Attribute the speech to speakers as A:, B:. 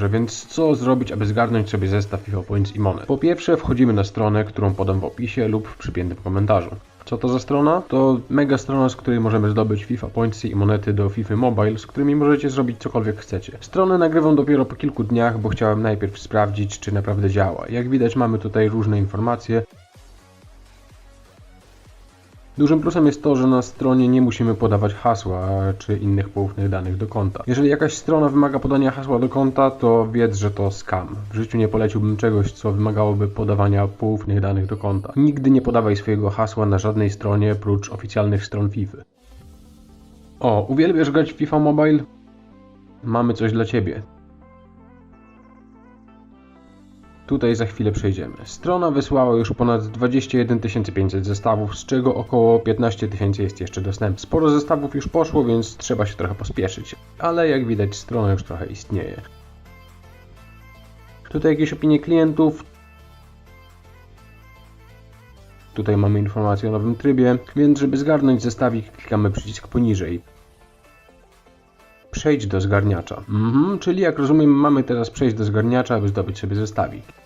A: Dobrze, więc co zrobić, aby zgarnąć sobie zestaw FIFA Points i monet? Po pierwsze, wchodzimy na stronę, którą podam w opisie lub w przypiętym komentarzu. Co to za strona? To mega strona, z której możemy zdobyć FIFA Pointsy i monety do FIFA Mobile, z którymi możecie zrobić cokolwiek chcecie. Stronę nagrywam dopiero po kilku dniach, bo chciałem najpierw sprawdzić, czy naprawdę działa. Jak widać, mamy tutaj różne informacje. Dużym plusem jest to, że na stronie nie musimy podawać hasła czy innych poufnych danych do konta. Jeżeli jakaś strona wymaga podania hasła do konta, to wiedz, że to scam. W życiu nie poleciłbym czegoś, co wymagałoby podawania poufnych danych do konta. Nigdy nie podawaj swojego hasła na żadnej stronie prócz oficjalnych stron FIFA. O, uwielbiasz grać w FIFA Mobile? Mamy coś dla Ciebie. Tutaj za chwilę przejdziemy. Strona wysłała już ponad 21 500 zestawów, z czego około 15 tysięcy jest jeszcze dostępnych. Sporo zestawów już poszło, więc trzeba się trochę pospieszyć. Ale jak widać strona już trochę istnieje. Tutaj jakieś opinie klientów. Tutaj mamy informację o nowym trybie, więc żeby zgarnąć zestawik klikamy przycisk poniżej. Przejdź do zgarniacza. Mhm, czyli jak rozumiem mamy teraz przejść do zgarniacza, aby zdobyć sobie zestawik.